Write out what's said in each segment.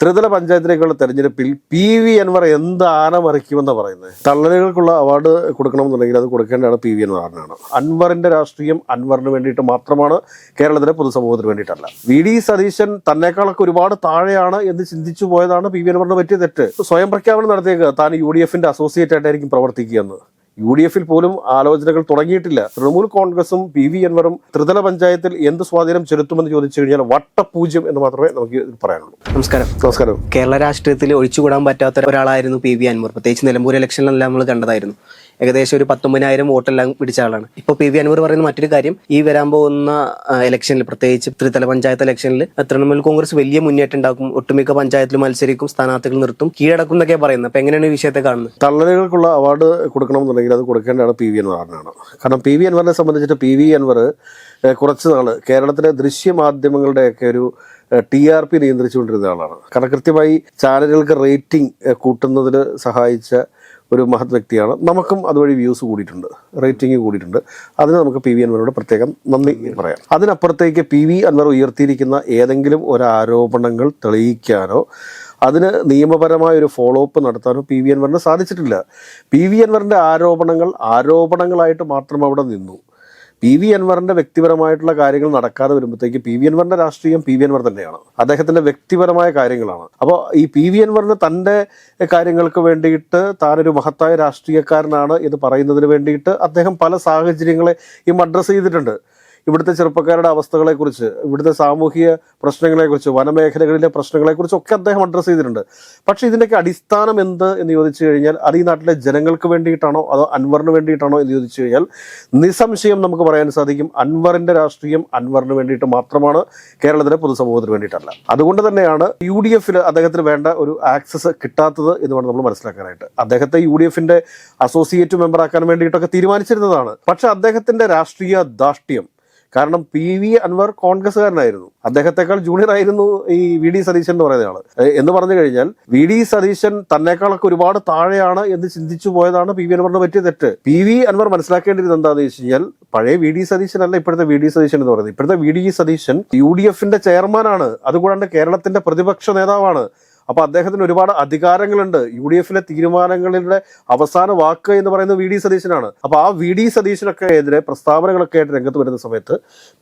ത്രിതല പഞ്ചായത്തിലേക്കുള്ള തെരഞ്ഞെടുപ്പിൽ P V Anwar എന്ത് ആന മറിക്കുമെന്നാണ് പറയുന്നത്? തള്ളലുകൾക്കുള്ള അവാർഡ് കൊടുക്കണമെന്നുണ്ടെങ്കിൽ അത് കൊടുക്കേണ്ടതാണ് പി വി അൻവറിനാണ് അൻവറിന്റെ രാഷ്ട്രീയം അൻവറിന് വേണ്ടിയിട്ട് മാത്രമാണ് കേരളത്തിലെ പൊതുസമൂഹത്തിന് വേണ്ടിയിട്ടല്ല. വി ഡി സതീശൻ തന്നെക്കാളൊക്കെ ഒരുപാട് താഴെയാണ് എന്ന് ചിന്തിച്ചു പോയതാണ് പി വി അൻവറിന് പറ്റിയ തെറ്റ്. സ്വയം പ്രഖ്യാപനം നടത്തിയേക്കുക താൻ യു ഡി എഫിന്റെ അസോസിയേറ്റ് ആയിട്ടായിരിക്കും പ്രവർത്തിക്കുകയെന്ന് യു ഡി എഫിൽ പോലും ആലോചനകൾ തുടങ്ങിയിട്ടില്ല. തൃണമൂൽ കോൺഗ്രസും പി വി അൻവറും ത്രിതല പഞ്ചായത്തിൽ എന്ത് സ്വാധീനം ചെലുത്തുമെന്ന് ചോദിച്ചു കഴിഞ്ഞാൽ വട്ടപൂജ്യം എന്ന് മാത്രമേ നമുക്ക് പറയാനുള്ളൂ. നമസ്കാരം. നമസ്കാരം. കേരള രാഷ്ട്രീയത്തിൽ ഒഴിച്ചുകൂടാൻ പറ്റാത്ത ഒരാളായിരുന്നു പി വി അൻവർ. പ്രത്യേകിച്ച് നിലമ്പൂർ ഇലക്ഷനിലെല്ലാം നമ്മൾ കണ്ടതായിരുന്നു. ഏകദേശം ഒരു പത്തൊമ്പതിനായിരം വോട്ടെല്ലാം പിടിച്ച ആളാണ്. ഇപ്പോൾ പി വി അൻവർ പറയുന്ന മറ്റൊരു കാര്യം ഈ വരാൻ പോകുന്ന ഇലക്ഷനിൽ പ്രത്യേകിച്ച് ത്രിതല പഞ്ചായത്ത് ഇലക്ഷനിൽ തൃണമൂൽ കോൺഗ്രസ് വലിയ മുന്നേറ്റം ഉണ്ടാക്കും ഒട്ടുമിക്ക പഞ്ചായത്തിൽ മത്സരിക്കും സ്ഥാനാർത്ഥികൾ നിർത്തും കീഴടക്കും എന്നൊക്കെ പറയുന്നത്. അപ്പൊ എങ്ങനെയാണ് ഈ വിഷയത്തെ കാണുന്നത്? തള്ളലുകൾക്കുള്ള അവാർഡ് കൊടുക്കണമെന്നുണ്ടെങ്കിൽ അത് കൊടുക്കേണ്ടതാണ് പി വി അൻവറിനാണ്. കാരണം പി വി അൻവറിനെ സംബന്ധിച്ചിട്ട് പി വി അൻവർ കുറച്ച് നാൾ കേരളത്തിലെ ദൃശ്യ ദൃശ്യമാധ്യമങ്ങളുടെയൊക്കെ ഒരു ടി ആർ പി നിയന്ത്രിച്ചുകൊണ്ടിരുന്ന ആളാണ്. കാരണം കൃത്യമായി ചാനലുകൾക്ക് റേറ്റിംഗ് കൂട്ടുന്നതിന് സഹായിച്ച ഒരു മഹത് വ്യക്തിയാണ്. നമുക്കും അതുവഴി വ്യൂസ് കൂടിയിട്ടുണ്ട്. റേറ്റിംഗ് കൂടിയിട്ടുണ്ട്. അതിന് നമുക്ക് പി വി അൻവറിനോട് പ്രത്യേകം നന്ദി പറയാം. അതിനപ്പുറത്തേക്ക് പി വി അൻവർ ഉയർത്തിയിരിക്കുന്ന ഏതെങ്കിലും ഒരു ആരോപണങ്ങൾ തെളിയിക്കാനോ അതിന് നിയമപരമായ ഒരു ഫോളോ അപ്പ് നടത്താനോ പി വി അൻവറിന് സാധിച്ചിട്ടില്ല. പി വി അൻവറിന്റെ ആരോപണങ്ങൾ ആരോപണങ്ങളായിട്ട് മാത്രം അവിടെ നിന്നു. പി വി അൻവറിന്റെ വ്യക്തിപരമായിട്ടുള്ള കാര്യങ്ങൾ നടക്കാതെ വരുമ്പോഴത്തേക്ക് പി വി അൻവറിന്റെ രാഷ്ട്രീയം പി വി അൻവർ തന്നെയാണ്. അദ്ദേഹത്തിന്റെ വ്യക്തിപരമായ കാര്യങ്ങളാണ്. അപ്പോൾ ഈ പി വി അൻവറിന് തന്റെ കാര്യങ്ങൾക്ക് വേണ്ടിയിട്ട് താനൊരു മഹത്തായ രാഷ്ട്രീയക്കാരനാണ് എന്ന് പറയുന്നതിന് വേണ്ടിയിട്ട് അദ്ദേഹം പല സാഹചര്യങ്ങളെ ഈ അഡ്രസ്സ് ചെയ്തിട്ടുണ്ട്. ഇവിടുത്തെ ചെറുപ്പക്കാരുടെ അവസ്ഥകളെക്കുറിച്ച് ഇവിടുത്തെ സാമൂഹിക പ്രശ്നങ്ങളെക്കുറിച്ച് വനമേഖലകളിലെ പ്രശ്നങ്ങളെക്കുറിച്ചൊക്കെ അദ്ദേഹം അഡ്രസ്സ് ചെയ്തിട്ടുണ്ട്. പക്ഷേ ഇതിന്റെയൊക്കെ അടിസ്ഥാനം എന്ത് എന്ന് ചോദിച്ചു കഴിഞ്ഞാൽ അത് ഈ നാട്ടിലെ ജനങ്ങൾക്ക് വേണ്ടിയിട്ടാണോ അതോ അൻവറിന് വേണ്ടിയിട്ടാണോ എന്ന് ചോദിച്ചു കഴിഞ്ഞാൽ നിസ്സംശയം നമുക്ക് പറയാൻ സാധിക്കും അൻവറിന്റെ രാഷ്ട്രീയം അൻവറിന് വേണ്ടിയിട്ട് മാത്രമാണ് കേരളത്തിലെ പൊതുസമൂഹത്തിന് വേണ്ടിയിട്ടല്ല. അതുകൊണ്ട് തന്നെയാണ് യു ഡി എഫിൽ അദ്ദേഹത്തിന് വേണ്ട ഒരു ആക്സസ് കിട്ടാത്തത് എന്ന് വേണം നമ്മൾ മനസ്സിലാക്കാനായിട്ട്. അദ്ദേഹത്തെ യു ഡി എഫിന്റെ അസോസിയേറ്റ് മെമ്പറാക്കാൻ വേണ്ടിയിട്ടൊക്കെ തീരുമാനിച്ചിരുന്നതാണ്. പക്ഷെ അദ്ദേഹത്തിന്റെ രാഷ്ട്രീയ ധാർഷ്ട്യം കാരണം പി വി അൻവർ കോൺഗ്രസ്സുകാരനായിരുന്നു. അദ്ദേഹത്തെക്കാൾ ജൂനിയർ ആയിരുന്നു ഈ വി ഡി സതീശൻ എന്ന് പറയുന്ന ആൾ. എന്ന് പറഞ്ഞു കഴിഞ്ഞാൽ വി ഡി സതീശൻ തന്നെക്കാളൊക്കെ ഒരുപാട് താഴെയാണ് എന്ന് ചിന്തിച്ചു പോയതാണ് പി വി അൻവറിന് പറ്റിയ തെറ്റ്. പി വി അൻവർ മനസ്സിലാക്കേണ്ടിയിരുന്നത് എന്താണെന്ന് വെച്ച് കഴിഞ്ഞാൽ പഴയ വി ഡി സതീശൻ അല്ല ഇപ്പോഴത്തെ വി ഡി സതീശൻ എന്ന് പറയുന്നത്. ഇപ്പോഴത്തെ V D Satheesan U D എഫിന്റെ ചെയർമാനാണ്. അതുകൂടാണ്ട് കേരളത്തിന്റെ പ്രതിപക്ഷ നേതാവാണ്. അപ്പൊ അദ്ദേഹത്തിന് ഒരുപാട് അധികാരങ്ങളുണ്ട്. യു ഡി എഫിലെ തീരുമാനങ്ങളുടെ അവസാന വാക്ക് എന്ന് പറയുന്നത് വി ഡി സതീശനാണ്. അപ്പൊ ആ വി ഡി സതീശനൊക്കെ എതിരെ പ്രസ്താവനകളൊക്കെ ആയിട്ട് രംഗത്ത് വരുന്ന സമയത്ത്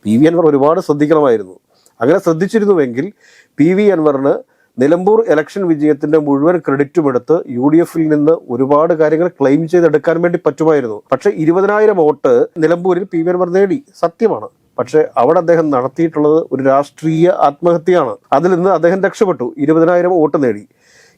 പി വി അൻവർ ഒരുപാട് ശ്രദ്ധിക്കണമായിരുന്നു. അങ്ങനെ ശ്രദ്ധിച്ചിരുന്നുവെങ്കിൽ പി വി അൻവറിന് നിലമ്പൂർ ഇലക്ഷൻ വിജയത്തിന്റെ മുഴുവൻ ക്രെഡിറ്റും എടുത്ത് യു ഡി എഫിൽ നിന്ന് ഒരുപാട് കാര്യങ്ങൾ ക്ലെയിം ചെയ്തെടുക്കാൻ വേണ്ടി പറ്റുമായിരുന്നു. പക്ഷേ ഇരുപതിനായിരം വോട്ട് നിലമ്പൂരിൽ പി വി അൻവർ നേടി. സത്യമാണ്. പക്ഷെ അവിടെ അദ്ദേഹം നടത്തിയിട്ടുള്ളത് ഒരു രാഷ്ട്രീയ ആത്മഹത്യയാണ്. അതിൽ നിന്ന് അദ്ദേഹം രക്ഷപ്പെട്ടു. ഇരുപതിനായിരം വോട്ട് നേടി.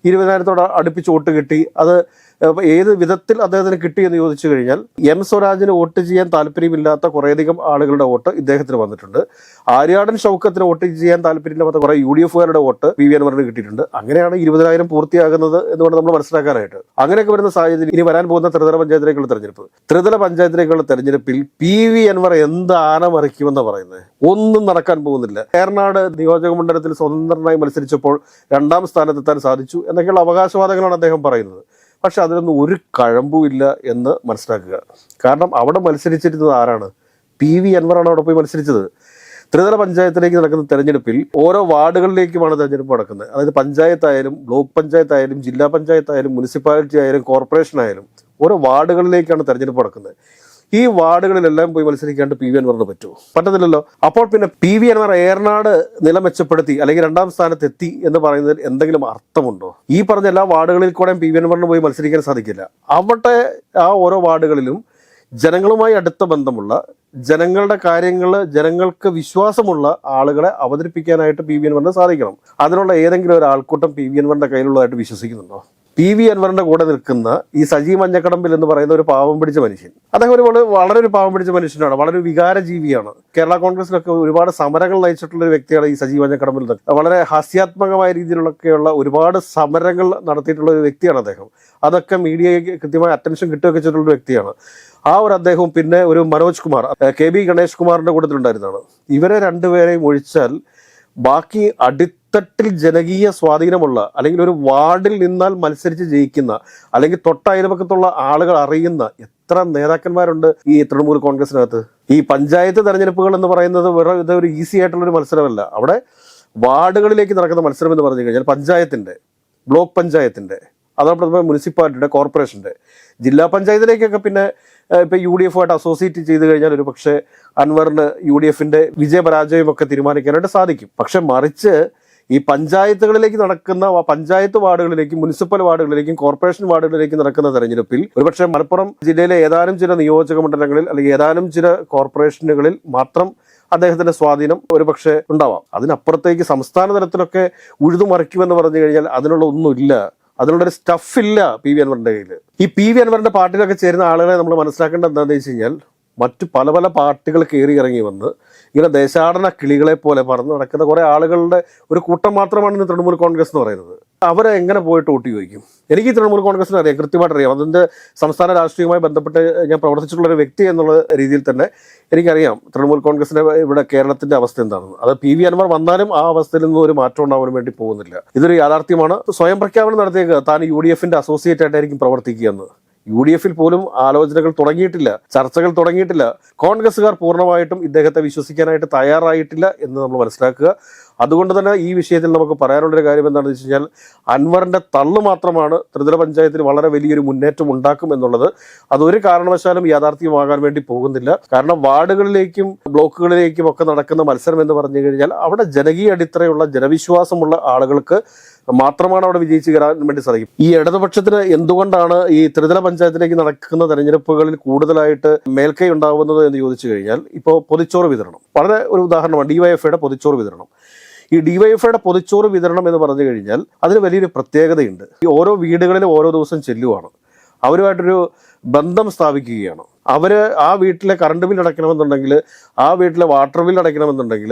ഇരുപതിനായിരത്തോട് അടുപ്പിച്ച് വോട്ട് കിട്ടി. അത് ഏഹ്, ഏത് വിധത്തിൽ അദ്ദേഹത്തിന് കിട്ടി എന്ന് ചോദിച്ചു കഴിഞ്ഞാൽ എം സ്വരാജിന് വോട്ട് ചെയ്യാൻ താല്പര്യമില്ലാത്ത കുറേയധികം ആളുകളുടെ വോട്ട് ഇദ്ദേഹത്തിന് വന്നിട്ടുണ്ട്. ആര്യാടൻ ഷൗക്കത്തിന് വോട്ട് ചെയ്യാൻ താല്പര്യമില്ലാത്ത കുറെ യു ഡി എഫുകാരുടെ വോട്ട് പി വി അൻവറിന് കിട്ടിയിട്ടുണ്ട്. അങ്ങനെയാണ് ഇരുപതിനായിരം പൂർത്തിയാകുന്നത് എന്ന് വേണം നമ്മൾ മനസ്സിലാക്കാനായിട്ട്. അങ്ങനെയൊക്കെ വരുന്ന സാഹചര്യം ഇനി വരാൻ പോകുന്ന ത്രിതല പഞ്ചായത്തിലേക്കുള്ള തെരഞ്ഞെടുപ്പ്. ത്രിതല പഞ്ചായത്തിലേക്കുള്ള തെരഞ്ഞെടുപ്പിൽ പി വി അൻവർ എന്ത് ആന മറിക്കുമെന്ന് പറയുന്നത്? ഒന്നും നടക്കാൻ പോകുന്നില്ല. ഏറനാട് നിയോജക മണ്ഡലത്തിൽ സ്വതന്ത്രനായി മത്സരിച്ചപ്പോൾ രണ്ടാം സ്ഥാനത്തെത്താൻ സാധിച്ചു എന്നൊക്കെയുള്ള അവകാശവാദങ്ങളാണ് അദ്ദേഹം പറയുന്നത്. പക്ഷെ അതിലൊന്നും ഒരു കഴമ്പുമില്ല എന്ന് മനസ്സിലാക്കുക. കാരണം അവിടെ മത്സരിച്ചിരുന്നത് ആരാണ്? പി വി അൻവറാണ് അവിടെ പോയി മത്സരിച്ചത്. ത്രിതല പഞ്ചായത്തിലേക്ക് നടക്കുന്ന തെരഞ്ഞെടുപ്പിൽ ഓരോ വാർഡുകളിലേക്കുമാണ് തെരഞ്ഞെടുപ്പ് നടക്കുന്നത്. അതായത് പഞ്ചായത്തായാലും ബ്ലോക്ക് പഞ്ചായത്തായാലും ജില്ലാ പഞ്ചായത്തായാലും മുനിസിപ്പാലിറ്റി ആയാലും കോർപ്പറേഷൻ ആയാലും ഓരോ വാർഡുകളിലേക്കാണ് തെരഞ്ഞെടുപ്പ് നടക്കുന്നത്. ഈ വാർഡുകളിലെല്ലാം പോയി മത്സരിക്കാണ്ട് പി വി അൻവറിന് പറ്റുമോ പറ്റത്തില്ലല്ലോ. അപ്പോൾ പിന്നെ പി വി അൻവർ ഏറനാട് നില മെച്ചപ്പെടുത്തി അല്ലെങ്കിൽ രണ്ടാം സ്ഥാനത്ത് എത്തി എന്ന് പറയുന്നതിൽ എന്തെങ്കിലും അർത്ഥമുണ്ടോ? ഈ പറഞ്ഞ എല്ലാ വാർഡുകളിൽ കൂടെ പി വി അൻവറിന് പോയി മത്സരിക്കാൻ സാധിക്കില്ല. അവിടെ ആ ഓരോ വാർഡുകളിലും ജനങ്ങളുമായി അടുത്ത ബന്ധമുള്ള ജനങ്ങളുടെ കാര്യങ്ങൾ ജനങ്ങൾക്ക് വിശ്വാസമുള്ള ആളുകളെ അവതരിപ്പിക്കാനായിട്ട് പി വി അൻവറിന് സാധിക്കണം. അതിനുള്ള ഏതെങ്കിലും ഒരു ആൾക്കൂട്ടം പി വി അൻവറിന്റെ കയ്യിലുള്ളതായിട്ട് വിശ്വസിക്കുന്നുണ്ടോ? പി വി അൻവറിന്റെ കൂടെ നിൽക്കുന്ന ഈ സജി മഞ്ഞക്കടമ്പിൽ എന്ന് പറയുന്ന ഒരു പാവം പിടിച്ച മനുഷ്യൻ. അദ്ദേഹം ഒരു വളരെ- ഒരു പാവം പിടിച്ച മനുഷ്യനാണ്. വളരെ വികാരജീവിയാണ്. വികാര ജീവിയാണ് കേരള കോൺഗ്രസിലൊക്കെ ഒരുപാട് സമരങ്ങൾ നയിച്ചിട്ടുള്ള ഒരു വ്യക്തിയാണ് ഈ സജി മഞ്ഞക്കടമ്പിൽ വളരെ ഹാസ്യാത്മകമായ രീതിയിലൊക്കെയുള്ള ഒരുപാട് സമരങ്ങൾ നടത്തിയിട്ടുള്ള ഒരു വ്യക്തിയാണ് അദ്ദേഹം. അതൊക്കെ മീഡിയയ്ക്ക് കൃത്യമായ അറ്റൻഷൻ കിട്ടുകയൊക്കെ ചെയ്തിട്ടുള്ള ഒരു വ്യക്തിയാണ്. ആ ഒരു അദ്ദേഹവും പിന്നെ ഒരു മനോജ് കുമാർ കെ ബി ഗണേഷ് കുമാറിന്റെ കൂട്ടത്തിലുണ്ടായിരുന്നതാണ്. ഇവരെ രണ്ടുപേരെയും ഒഴിച്ചാൽ ബാക്കി അടിത്തട്ടിൽ ജനകീയ സ്വാധീനമുള്ള അല്ലെങ്കിൽ ഒരു വാർഡിൽ നിന്നാൽ മത്സരിച്ച് ജയിക്കുന്ന അല്ലെങ്കിൽ തൊട്ട അയൽപക്കത്തുള്ള ആളുകൾ അറിയുന്ന എത്ര നേതാക്കന്മാരുണ്ട് ഈ തൃണമൂൽ കോൺഗ്രസിനകത്ത്? ഈ പഞ്ചായത്ത് തെരഞ്ഞെടുപ്പുകൾ എന്ന് പറയുന്നത് വെറും ഇതൊരു ഈസി ആയിട്ടുള്ള ഒരു മത്സരമല്ല. അവിടെ വാർഡുകളിലേക്ക് നടക്കുന്ന മത്സരം എന്ന് പറഞ്ഞു കഴിഞ്ഞാൽ പഞ്ചായത്തിന്റെ ബ്ലോക്ക് പഞ്ചായത്തിന്റെ അതോടൊപ്പം മുനിസിപ്പാലിറ്റിയുടെ കോർപ്പറേഷന്റെ ജില്ലാ പഞ്ചായത്തിലേക്കൊക്കെ പിന്നെ ഇപ്പൊ യു ഡി എഫുമായിട്ട് അസോസിയേറ്റ് ചെയ്ത് കഴിഞ്ഞാൽ ഒരു പക്ഷേ അൻവറിന് യു ഡി എഫിന്റെ വിജയപരാജയമൊക്കെ തീരുമാനിക്കാനായിട്ട് സാധിക്കും. പക്ഷെ മറിച്ച് ഈ പഞ്ചായത്തുകളിലേക്ക് നടക്കുന്ന പഞ്ചായത്ത് വാർഡുകളിലേക്കും മുനിസിപ്പൽ വാർഡുകളിലേക്കും കോർപ്പറേഷൻ വാർഡുകളിലേക്കും നടക്കുന്ന തെരഞ്ഞെടുപ്പിൽ ഒരുപക്ഷെ മലപ്പുറം ജില്ലയിലെ ഏതാനും ചില നിയോജക മണ്ഡലങ്ങളിൽ അല്ലെങ്കിൽ ഏതാനും ചില കോർപ്പറേഷനുകളിൽ മാത്രം അദ്ദേഹത്തിന്റെ സ്വാധീനം ഒരുപക്ഷെ ഉണ്ടാവാം. അതിനപ്പുറത്തേക്ക് സംസ്ഥാന തലത്തിലൊക്കെ ഉഴുതുമറിക്കുമെന്ന് പറഞ്ഞു കഴിഞ്ഞാൽ അതിനുള്ള ഒന്നുമില്ല. അതിനുള്ളൊരു സ്റ്റഫ് ഇല്ല പി വി അൻവറിന്റെ കയ്യിൽ ഈ പി വി അൻവറിന്റെ പാർട്ടിയിലൊക്കെ ചേരുന്ന ആളുകളെ നമ്മൾ മനസ്സിലാക്കേണ്ടത് എന്താണെന്ന് വെച്ച് കഴിഞ്ഞാൽ മറ്റു പല പല പാർട്ടികൾ കയറി ഇറങ്ങി വന്ന് ഇങ്ങനെ ദേശാടന കിളികളെ പോലെ പറന്ന് നടക്കുന്ന കുറേ ആളുകളുടെ ഒരു കൂട്ടം മാത്രമാണ് ഇന്ന് തൃണമൂൽ കോൺഗ്രസ് എന്ന് പറയുന്നത്. അവരെ എങ്ങനെ പോയിട്ട് വോട്ട് ചോദിക്കും? എനിക്ക് തൃണമൂൽ കോൺഗ്രസിന് അറിയാം കൃത്യമായിട്ട് അറിയാം. അതിന്റെ സംസ്ഥാന രാഷ്ട്രീയവുമായി ബന്ധപ്പെട്ട് ഞാൻ പ്രവർത്തിച്ചിട്ടുള്ള ഒരു വ്യക്തി എന്നുള്ള രീതിയിൽ തന്നെ എനിക്കറിയാം തൃണമൂൽ കോൺഗ്രസിന്റെ ഇവിടെ കേരളത്തിന്റെ അവസ്ഥ എന്താണെന്ന്. അത് പി വി അൻവർ വന്നാലും ആ അവസ്ഥയിൽ നിന്നും ഒരു മാറ്റം ഉണ്ടാവാൻ വേണ്ടി പോകുന്നില്ല. ഇതൊരു യാഥാർത്ഥ്യമാണ്. സ്വയം പ്രഖ്യാപനം നടത്തിയത് താൻ യു ഡി എഫിന്റെ അസോസിയേറ്റ് ആയിട്ടായിരിക്കും പ്രവർത്തിക്കുക എന്ന്. യു ഡി എഫിൽ പോലും ആലോചനകൾ തുടങ്ങിയിട്ടില്ല ചർച്ചകൾ തുടങ്ങിയിട്ടില്ല. കോൺഗ്രസ്സുകാർ പൂർണമായിട്ടും ഇദ്ദേഹത്തെ വിശ്വസിക്കാനായിട്ട് തയ്യാറായിട്ടില്ല എന്ന് നമ്മൾ മനസ്സിലാക്കുക. അതുകൊണ്ട് തന്നെ ഈ വിഷയത്തിൽ നമുക്ക് പറയാനുള്ളൊരു കാര്യം എന്താണെന്ന് വെച്ച് കഴിഞ്ഞാൽ അൻവറിന്റെ തള്ളു മാത്രമാണ് ത്രിതല പഞ്ചായത്തിൽ വളരെ വലിയൊരു മുന്നേറ്റം ഉണ്ടാക്കും എന്നുള്ളത്. അതൊരു കാരണവശാലും യാഥാർത്ഥ്യമാകാൻ വേണ്ടി പോകുന്നില്ല. കാരണം വാർഡുകളിലേക്കും ബ്ലോക്കുകളിലേക്കും ഒക്കെ നടക്കുന്ന മത്സരം എന്ന് പറഞ്ഞു കഴിഞ്ഞാൽ അവിടെ ജനകീയ അടിത്തറയുള്ള ജനവിശ്വാസമുള്ള ആളുകൾക്ക് മാത്രമാണ് അവിടെ വിജയിച്ച് കയറാൻ വേണ്ടി സാധിക്കും. ഈ ഇടതുപക്ഷത്തിന് എന്തുകൊണ്ടാണ് ഈ ത്രിതല പഞ്ചായത്തിലേക്ക് നടക്കുന്ന തെരഞ്ഞെടുപ്പുകളിൽ കൂടുതലായിട്ട് മേൽക്കൈ ഉണ്ടാവുന്നത് എന്ന് ചോദിച്ചു കഴിഞ്ഞാൽ ഇപ്പോൾ പൊതിച്ചോറ് വിതരണം. വളരെ ഒരു ഉദാഹരണമാണ് ഡിവൈഎഫ്ഐയുടെ പൊതിച്ചോറ് വിതരണം. ഈ ഡിവൈഎഫ്ഐയുടെ പൊതിച്ചോറ് വിതരണം എന്ന് പറഞ്ഞു കഴിഞ്ഞാൽ അതിന് വലിയൊരു പ്രത്യേകതയുണ്ട്. ഈ ഓരോ വീടുകളിലും ഓരോ ദിവസം ചെല്ലുവാണ്. അവരുമായിട്ടൊരു ബന്ധം സ്ഥാപിക്കുകയാണ്. അവർ ആ വീട്ടിലെ കറണ്ട് ബിൽ അടയ്ക്കണമെന്നുണ്ടെങ്കിൽ ആ വീട്ടിലെ വാട്ടർ ബിൽ അടയ്ക്കണമെന്നുണ്ടെങ്കിൽ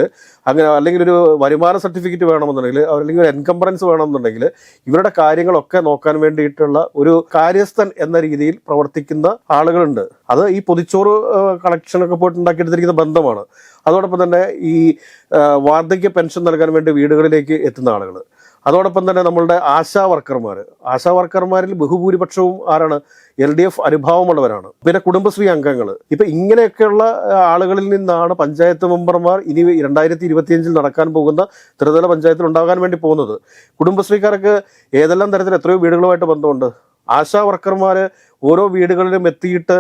അങ്ങനെ അല്ലെങ്കിൽ ഒരു വരുമാന സർട്ടിഫിക്കറ്റ് വേണമെന്നുണ്ടെങ്കിൽ അല്ലെങ്കിൽ ഒരു എൻകംബറൻസ് വേണമെന്നുണ്ടെങ്കിൽ ഇവരുടെ കാര്യങ്ങളൊക്കെ നോക്കാൻ വേണ്ടിയിട്ടുള്ള ഒരു കാര്യസ്ഥൻ എന്ന രീതിയിൽ പ്രവർത്തിക്കുന്ന ആളുകളുണ്ട്. അത് ഈ പൊതിച്ചോറ് കളക്ഷനൊക്കെ പോയിട്ട് ഉണ്ടാക്കിയെടുത്തിരിക്കുന്ന ബന്ധമാണ്. അതോടൊപ്പം തന്നെ ഈ വാർദ്ധക്യ പെൻഷൻ നൽകാൻ വേണ്ടി വീടുകളിലേക്ക് എത്തുന്ന ആളുകൾ അതോടൊപ്പം തന്നെ നമ്മളുടെ ആശാ വർക്കർമാർ ആശാ വർക്കർമാരിൽ ബഹുഭൂരിപക്ഷവും ആരാണ്? എൽ ഡി എഫ് അനുഭാവമുള്ളവരാണ്. പിന്നെ കുടുംബശ്രീ അംഗങ്ങൾ ഇപ്പൊ ഇങ്ങനെയൊക്കെയുള്ള ആളുകളിൽ നിന്നാണ് പഞ്ചായത്ത് മെമ്പർമാർ ഇനി രണ്ടായിരത്തി ഇരുപത്തിയഞ്ചിൽ നടക്കാൻ പോകുന്ന ത്രിതല പഞ്ചായത്തിൽ ഉണ്ടാകാൻ വേണ്ടി പോകുന്നത്. കുടുംബശ്രീക്കാർക്ക് ഏതെല്ലാം തരത്തിൽ എത്രയോ വീടുകളുമായിട്ട് ബന്ധമുണ്ട്. ആശാ വർക്കർമാർ ഓരോ വീടുകളിലും എത്തിയിട്ട്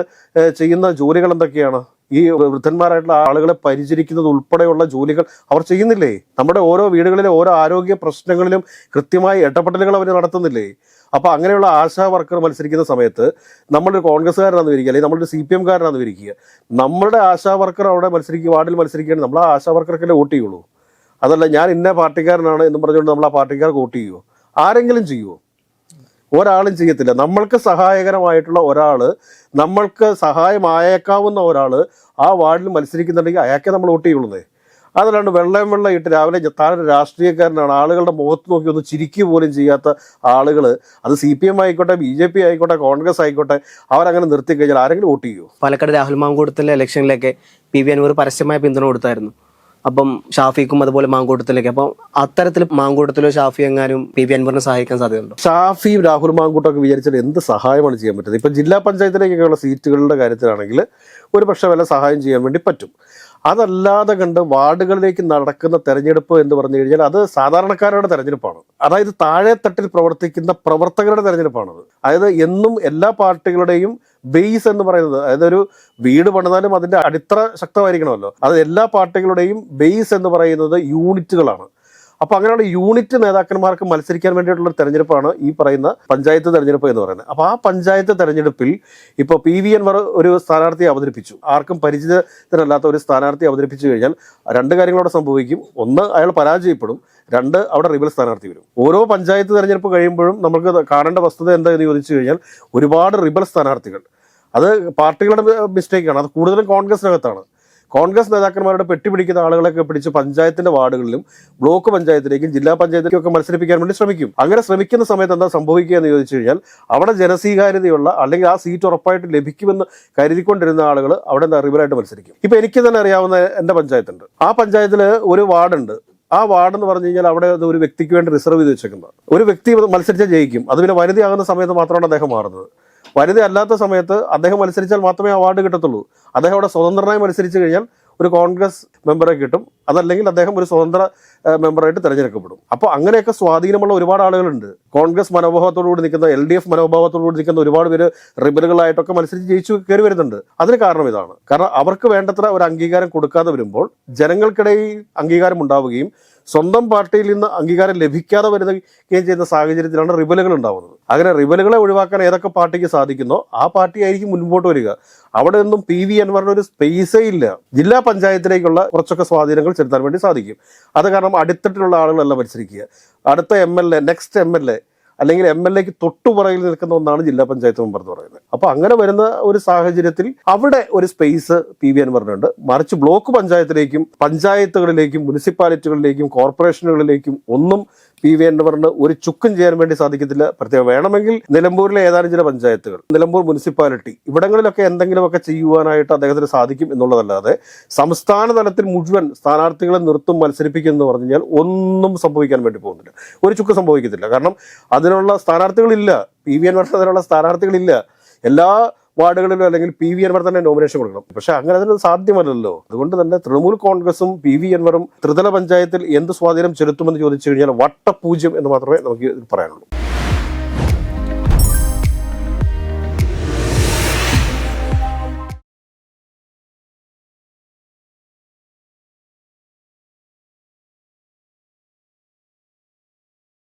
ചെയ്യുന്ന ജോലികൾ എന്തൊക്കെയാണ്? ഈ വൃദ്ധന്മാരായിട്ടുള്ള ആളുകളെ പരിചരിക്കുന്നത് ഉൾപ്പെടെയുള്ള ജോലികൾ അവർ ചെയ്യുന്നില്ലേ? നമ്മുടെ ഓരോ വീടുകളിലെ ഓരോ ആരോഗ്യ പ്രശ്നങ്ങളിലും കൃത്യമായി ഇടപെടലുകൾ അവർ നടത്തുന്നില്ലേ? അപ്പൊ അങ്ങനെയുള്ള ആശാ വർക്കർ മത്സരിക്കുന്ന സമയത്ത് നമ്മളൊരു കോൺഗ്രസ്സുകാരനാണെന്ന് വിരിക്കുക അല്ലെങ്കിൽ നമ്മളൊരു സി പി എംകാരനാണെന്ന് വിരിക്കുക നമ്മുടെ ആശാ വർക്കർ അവിടെ മത്സരിക്കുക വാർഡിൽ മത്സരിക്കുകയാണ്. നമ്മൾ ആ ആശാ വർക്കർക്കല്ലേ വോട്ട് ചെയ്യുള്ളൂ. അതല്ല ഞാൻ ഇന്ന പാർട്ടിക്കാരനാണ് എന്ന് പറഞ്ഞുകൊണ്ട് നമ്മൾ ആ പാർട്ടിക്കാർക്ക് വോട്ട് ചെയ്യുമോ ആരെങ്കിലും ചെയ്യുമോ ഒരാളും ചെയ്യത്തില്ല. നമ്മൾക്ക് സഹായകരമായിട്ടുള്ള ഒരാൾ നമ്മൾക്ക് സഹായമായേക്കാവുന്ന ഒരാൾ ആ വാർഡിൽ മത്സരിക്കുന്നുണ്ടെങ്കിൽ അയാൾക്കെ നമ്മൾ വോട്ട് ചെയ്യുള്ളൂ അതല്ലാണ്ട് വെള്ളം വെള്ളം ഇട്ട് രാവിലെ താഴെ രാഷ്ട്രീയക്കാരനാണ്. ആളുകളുടെ മുഖത്ത് നോക്കി ഒന്ന് ചിരിക്കുക പോലും ചെയ്യാത്ത ആളുകൾ അത് സി പി എം ആയിക്കോട്ടെ ബി ജെ പി ആയിക്കോട്ടെ കോൺഗ്രസ് ആയിക്കോട്ടെ അവരങ്ങനെ നിർത്തി കഴിഞ്ഞാൽ ആരെങ്കിലും വോട്ട് ചെയ്യുമോ പാലക്കാട് രാഹുൽ മാങ്കൂട്ടത്തിലെ ഇലക്ഷനിലൊക്കെ പി വി അൻവർ പരസ്യമായ പിന്തുണ കൊടുത്തായിരുന്നു. അപ്പം ഷാഫിക്കും അതുപോലെ മാങ്കൂട്ടത്തിലേക്ക്. അപ്പം അത്തരത്തിൽ മാങ്കൂട്ടത്തിലോ ഷാഫി എങ്ങാനും പി വി അൻവറിനെ സഹായിക്കാൻ സാധ്യതയുണ്ടോ? ഷാഫി രാഹുൽ മാങ്കൂട്ടൊക്കെ വിചാരിച്ചാൽ എന്ത് സഹായമാണ് ചെയ്യാൻ പറ്റുന്നത്? ഇപ്പം ജില്ലാ പഞ്ചായത്തിലേക്കൊക്കെയുള്ള സീറ്റുകളുടെ കാര്യത്തിലാണെങ്കിൽ ഒരു പക്ഷേ വല്ല സഹായം ചെയ്യാൻ വേണ്ടി പറ്റും. അതല്ലാതെ കണ്ട് വാർഡുകളിലേക്ക് നടക്കുന്ന തെരഞ്ഞെടുപ്പ് എന്ന് പറഞ്ഞു കഴിഞ്ഞാൽ അത് സാധാരണക്കാരുടെ തെരഞ്ഞെടുപ്പാണ്. അതായത് താഴെ തട്ടിൽ പ്രവർത്തിക്കുന്ന പ്രവർത്തകരുടെ തെരഞ്ഞെടുപ്പാണത്. അതായത് എന്നും എല്ലാ പാർട്ടികളുടെയും ബേസ് എന്ന് പറയുന്നത് അതായത് ഒരു വീട് പണിതാലും അതിന്റെ അടിത്തറ ശക്തമായിരിക്കണമല്ലോ. അത് എല്ലാ പാർട്ടികളുടെയും ബേസ് എന്ന് പറയുന്നത് യൂണിറ്റുകളാണ് അപ്പൊ അങ്ങനെയുള്ള യൂണിറ്റ് നേതാക്കന്മാർക്ക് മത്സരിക്കാൻ വേണ്ടിയിട്ടുള്ള തെരഞ്ഞെടുപ്പാണ് ഈ പറയുന്ന പഞ്ചായത്ത് തെരഞ്ഞെടുപ്പ് എന്ന് പറയുന്നത്. അപ്പൊ ആ പഞ്ചായത്ത് തെരഞ്ഞെടുപ്പിൽ ഇപ്പോൾ പി വി എൻവർ ഒരു സ്ഥാനാർത്ഥിയെ അവതരിപ്പിച്ചു. ആർക്കും പരിചിതരല്ലാത്ത ഒരു സ്ഥാനാർത്ഥി അവതരിപ്പിച്ചു കഴിഞ്ഞാൽ രണ്ട് കാര്യങ്ങളവിടെ സംഭവിക്കും. ഒന്ന് അയാൾ പരാജയപ്പെടും. രണ്ട് അവിടെ റിബൽ സ്ഥാനാർത്ഥി വരും. ഓരോ പഞ്ചായത്ത് തെരഞ്ഞെടുപ്പ് കഴിയുമ്പോഴും നമുക്ക് കാണേണ്ട വസ്തുത എന്താ എന്ന് ചോദിച്ചു കഴിഞ്ഞാൽ ഒരുപാട് റിബൽ സ്ഥാനാർത്ഥികൾ. അത് പാർട്ടികളുടെ മിസ്റ്റേക്കാണ് അത് കൂടുതലും കോൺഗ്രസിനകത്താണ്. കോൺഗ്രസ് നേതാക്കന്മാരുടെ പെട്ടി പിടിക്കുന്ന ആളുകളൊക്കെ പിടിച്ച് പഞ്ചായത്തിന്റെ വാർഡുകളിലും ബ്ലോക്ക് പഞ്ചായത്തിലേക്കും ജില്ലാ പഞ്ചായത്തിലേക്കും ഒക്കെ മത്സരിപ്പിക്കാൻ വേണ്ടി ശ്രമിക്കും. അങ്ങനെ ശ്രമിക്കുന്ന സമയത്ത് എന്താ സംഭവിക്കുക എന്ന് ചോദിച്ചു കഴിഞ്ഞാൽ അവിടെ ജനസ്വീകാര്യതയുള്ള അല്ലെങ്കിൽ ആ സീറ്റ് ഉറപ്പായിട്ട് ലഭിക്കുമെന്ന് കരുതിക്കൊണ്ടിരുന്ന ആളുകൾ അവിടെ എന്താ റിബലായിട്ട് മത്സരിക്കും. ഇപ്പൊ എനിക്ക് തന്നെ അറിയാവുന്ന എന്റെ പഞ്ചായത്തുണ്ട്. ആ പഞ്ചായത്തിൽ ഒരു വാർഡുണ്ട്. ആ വാർഡ് എന്ന് പറഞ്ഞു കഴിഞ്ഞാൽ അവിടെ അത് ഒരു വ്യക്തിക്ക് വേണ്ടി റിസർവ് ചെയ്ത് വെച്ചേക്കുന്നത്. ഒരു വ്യക്തി മത്സരിച്ചാൽ ജയിക്കും. അത് പിന്നെ വനിതയാകുന്ന സമയത്ത് മാത്രമാണ് അദ്ദേഹം മാറുന്നത്. വനിത അല്ലാത്ത സമയത്ത് അദ്ദേഹം മത്സരിച്ചാൽ മാത്രമേ അവാർഡ് കിട്ടത്തുള്ളൂ. അദ്ദേഹം അവിടെ സ്വതന്ത്രനായി മത്സരിച്ചു കഴിഞ്ഞാൽ ഒരു കോൺഗ്രസ് മെമ്പറെ കിട്ടും. അതല്ലെങ്കിൽ അദ്ദേഹം ഒരു സ്വതന്ത്ര മെമ്പറായിട്ട് തിരഞ്ഞെടുക്കപ്പെടും. അപ്പോൾ അങ്ങനെയൊക്കെ സ്വാധീനമുള്ള ഒരുപാട് ആളുകളുണ്ട്. കോൺഗ്രസ് മനോഭാവത്തോടുകൂടി നിൽക്കുന്ന എൽ ഡി എഫ് മനോഭാവത്തോടുകൂടി നിൽക്കുന്ന ഒരുപാട് പേര് റിബലുകളായിട്ടൊക്കെ മത്സരിച്ച് ജയിച്ചു കയറി വരുന്നുണ്ട്. അതിന് കാരണം ഇതാണ്. കാരണം അവർക്ക് വേണ്ടത്ര ഒരു അംഗീകാരം കൊടുക്കാതെ വരുമ്പോൾ ജനങ്ങൾക്കിടയിൽ അംഗീകാരം ഉണ്ടാവുകയും സ്വന്തം പാർട്ടിയിൽ നിന്ന് അംഗീകാരം ലഭിക്കാതെ വരുകയും ചെയ്യുന്ന സാഹചര്യത്തിലാണ് റിബലുകൾ ഉണ്ടാവുന്നത്. അങ്ങനെ റിബലുകളെ ഒഴിവാക്കാൻ ഏതൊക്കെ പാർട്ടിക്ക് സാധിക്കുന്നോ ആ പാർട്ടി ആയിരിക്കും മുൻപോട്ട് വരിക. അവിടെ നിന്നും പി വി അൻവറിന് ഒരു സ്പേസേ ഇല്ല. ജില്ലാ പഞ്ചായത്തിലേക്കുള്ള കുറച്ചൊക്കെ സ്വാധീനങ്ങൾ ചെലുത്താൻ വേണ്ടി സാധിക്കും. അത് കാരണം അടിത്തട്ടിലുള്ള ആളുകളല്ല മത്സരിക്കുക. അടുത്ത M L A next M L A അല്ലെങ്കിൽ എം എൽ എക്ക് തൊട്ടുപുറകിൽ നിൽക്കുന്ന ഒന്നാണ് ജില്ലാ പഞ്ചായത്ത് മെമ്പർ എന്ന് പറയുന്നത്. അപ്പൊ അങ്ങനെ വരുന്ന ഒരു സാഹചര്യത്തിൽ അവിടെ ഒരു സ്പേസ് പി വി അൻവറിനുണ്ട്. മറിച്ച് ബ്ലോക്ക് പഞ്ചായത്തിലേക്കും പഞ്ചായത്തുകളിലേക്കും മുനിസിപ്പാലിറ്റികളിലേക്കും കോർപ്പറേഷനുകളിലേക്കും ഒന്നും പി വി അൻവറിന് ഒരു ചുക്കും ചെയ്യാൻ വേണ്ടി സാധിക്കത്തില്ല. പ്രത്യേകം വേണമെങ്കിൽ നിലമ്പൂരിലെ ഏതാനും ചില പഞ്ചായത്തുകൾ നിലമ്പൂർ മുനിസിപ്പാലിറ്റി ഇവിടങ്ങളിലൊക്കെ എന്തെങ്കിലുമൊക്കെ ചെയ്യുവാനായിട്ട് അദ്ദേഹത്തിന് സാധിക്കും എന്നുള്ളതല്ലാതെ സംസ്ഥാന തലത്തിൽ മുഴുവൻ സ്ഥാനാർത്ഥികളെ നിർത്തും മത്സരിപ്പിക്കും എന്ന് പറഞ്ഞു കഴിഞ്ഞാൽ ഒന്നും സംഭവിക്കാൻ വേണ്ടി പോകുന്നില്ല. ഒരു ചുക്ക് സംഭവിക്കത്തില്ല. കാരണം അതിനുള്ള സ്ഥാനാർത്ഥികളില്ല. പി വി അൻവർ അതിനുള്ള സ്ഥാനാർത്ഥികളില്ല. എല്ലാ വാർഡുകളിലും അല്ലെങ്കിൽ പി വി അൻവർ തന്നെ നോമിനേഷൻ കൊടുക്കണം. പക്ഷെ അങ്ങനെ അതിന് സാധ്യമല്ലല്ലോ. അതുകൊണ്ട് തന്നെ തൃണമൂൽ കോൺഗ്രസും പി വി അൻവറും ത്രിതല പഞ്ചായത്തിൽ എന്ത് സ്വാധീനം ചെലുത്തുമെന്ന് ചോദിച്ചു കഴിഞ്ഞാൽ വട്ടപൂജ്യം എന്ന് മാത്രമേ നമുക്ക് പറയാനുള്ളൂ.